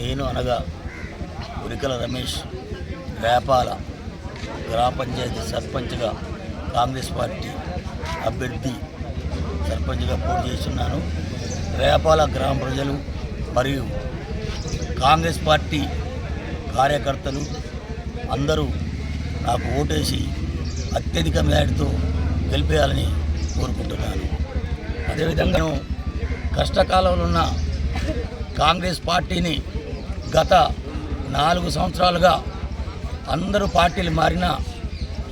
నేను అనగా ఉరికల రమేష్ వేపాల గ్రామ పంచాయతీ సర్పంచ్గా కాంగ్రెస్ పార్టీ అభ్యర్థి సర్పంచ్గా పోటీ చేస్తున్నాను. రేపాల గ్రామ ప్రజలు మరియు కాంగ్రెస్ పార్టీ కార్యకర్తలు అందరూ నాకు ఓటేసి అత్యధిక మేరతో గెలిపేయాలని కోరుకుంటున్నాను. అదేవిధంగా కష్టకాలంలో ఉన్న కాంగ్రెస్ పార్టీని గత నాలుగు సంవత్సరాలుగా అందరూ పార్టీలు మారినా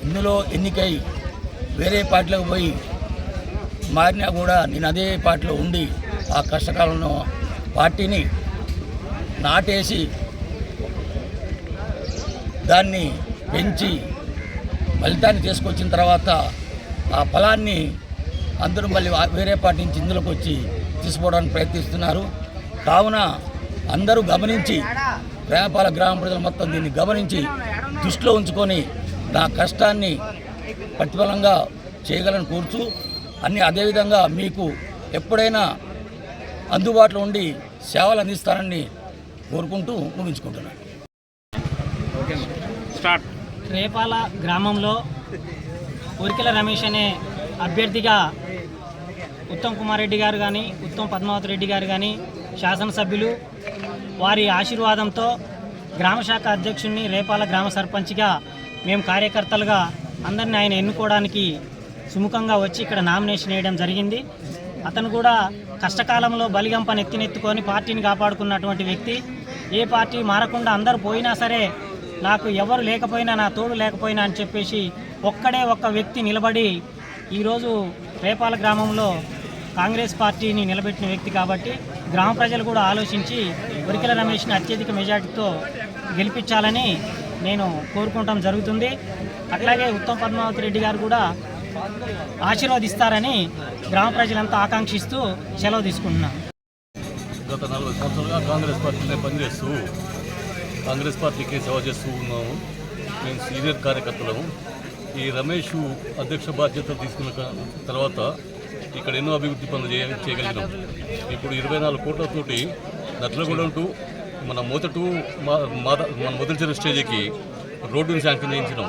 ఇందులో ఎన్నికై వేరే పార్టీలకు పోయి మారినా కూడా నేను అదే పార్టీలో ఉండి ఆ కష్టకాలంలో పార్టీని నాటేసి దాన్ని పెంచి ఫలితాన్ని తీసుకొచ్చిన తర్వాత ఆ ఫలాన్ని అందరూ మళ్ళీ వేరే పార్టీ నుంచి ఇందులోకి వచ్చి తీసుకోవడానికి ప్రయత్నిస్తున్నారు. కావున అందరూ గమనించి ప్రేమపాల గ్రామ ప్రజలు మొత్తం దీన్ని గమనించి దృష్టిలో ఉంచుకొని నా కష్టాన్ని ప్రతిఫలంగా చేయగలని కోరుచు అన్ని అదేవిధంగా మీకు ఎప్పుడైనా అందుబాటులో ఉండి సేవలు అందిస్తానని కోరుకుంటూ ముగించుకుంటున్నాను. స్టార్ట్. రేపాల గ్రామంలో ఉరికెల రమేష్ అనే అభ్యర్థిగా ఉత్తమ్ కుమార్ రెడ్డి గారు కానీ ఉత్తమ్ పద్మావతి రెడ్డి గారు కానీ శాసనసభ్యులు వారి ఆశీర్వాదంతో గ్రామశాఖ అధ్యక్షుడిని రేపాల గ్రామ సర్పంచ్గా మేము కార్యకర్తలుగా అందరిని ఆయన ఎన్నుకోవడానికి సుముఖంగా వచ్చి ఇక్కడ నామినేషన్ వేయడం జరిగింది. అతను కూడా కష్టకాలంలో బలిగంపను ఎత్తినెత్తుకొని పార్టీని కాపాడుకున్నటువంటి వ్యక్తి. ఏ పార్టీ మారకుండా అందరూ పోయినా సరే నాకు ఎవరు లేకపోయినా నా తోడు లేకపోయినా అని చెప్పేసి ఒక్కడే ఒక్క వ్యక్తి నిలబడి ఈరోజు రేపాల గ్రామంలో కాంగ్రెస్ పార్టీని నిలబెట్టిన వ్యక్తి కాబట్టి గ్రామ ప్రజలు కూడా ఆలోచించి ఉరికెల రమేష్ని అత్యధిక మెజార్టీతో గెలిపించాలని నేను కోరుకుంటాం జరుగుతుంది. అట్లాగే ఉత్తమ్ పద్మావతి రెడ్డి గారు కూడా ఆశీర్వదిస్తారని గ్రామ ప్రజలంతా ఆకాంక్షిస్తూ సెలవు తీసుకుంటున్నాను గత నలభై సంవత్సరాలుగా కాంగ్రెస్ పార్టీనే పనిచేస్తూ కాంగ్రెస్ పార్టీకి సేవ చేస్తూ ఉన్నాము. మేము సీనియర్ కార్యకర్తలము. ఈ రమేష్ అధ్యక్ష బాధ్యత తీసుకున్న తర్వాత ఇక్కడ ఎన్నో అభివృద్ధి పనులు చేయ చేయగలిగినాం. ఇప్పుడు ఇరవై నాలుగు కోట్లతోటి నట్లగూడెం టు మన మొదటు మన మొదటి స్టేజ్కి రోడ్డుని శాంక్షన్ చేయించడం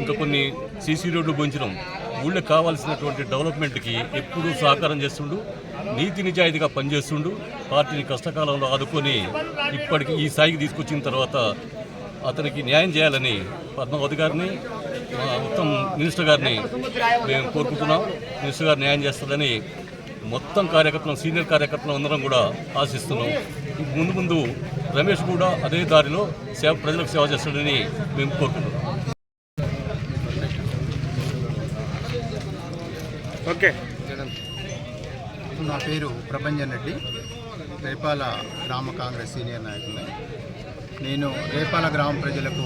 ఇంకా కొన్ని సీసీ రోడ్లు పోయించినాం. ఊళ్ళో కావాల్సినటువంటి డెవలప్మెంట్కి ఎప్పుడూ సహకారం చేస్తుండు నీతి నిజాయితీగా పనిచేస్తుండు పార్టీని కష్టకాలంలో ఆదుకొని ఇప్పటికి ఈ స్థాయికి తీసుకొచ్చిన తర్వాత అతనికి న్యాయం చేయాలని పద్మావతి గారిని మా ఉత్తమ్ మినిస్టర్ గారిని మేము కోరుకుంటున్నాం. మినిస్టర్ గారు న్యాయం చేస్తుందని మొత్తం కార్యకర్తలు సీనియర్ కార్యకర్తలు అందరం కూడా ఆశిస్తున్నాం. ముందు ముందు రమేష్ కూడా అదే దారిలో సేవ ప్రజలకు సేవ చేస్తాడని మేము కోరుకుంటున్నాం. ఓకే. నా పేరు ప్రభంజన్ రెడ్డి. రేపాల గ్రామ కాంగ్రెస్ సీనియర్ నాయకులు నేను రేపాల గ్రామ ప్రజలకు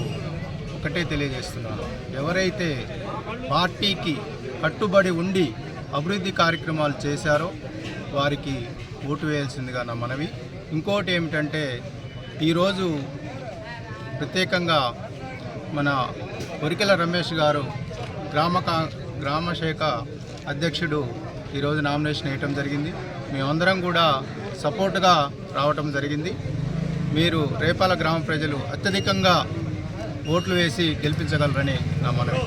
ఒకటే తెలియజేస్తున్నాను. ఎవరైతే పార్టీకి కట్టుబడి ఉండి అభివృద్ధి కార్యక్రమాలు చేశారో వారికి ఓటు వేయాల్సిందిగా నా మనవి. ఇంకోటి ఏమిటంటే ఈరోజు ప్రత్యేకంగా మన ఒరికెల రమేష్ గారు గ్రామ కా గ్రామ శాఖ అధ్యక్షుడు ఈరోజు నామినేషన్ వేయటం జరిగింది. మేమందరం కూడా సపోర్ట్గా రావటం జరిగింది. మీరు రేపాల గ్రామ ప్రజలు అత్యధికంగా ఓట్లు వేసి గెలిపించగలరని నా మనవి.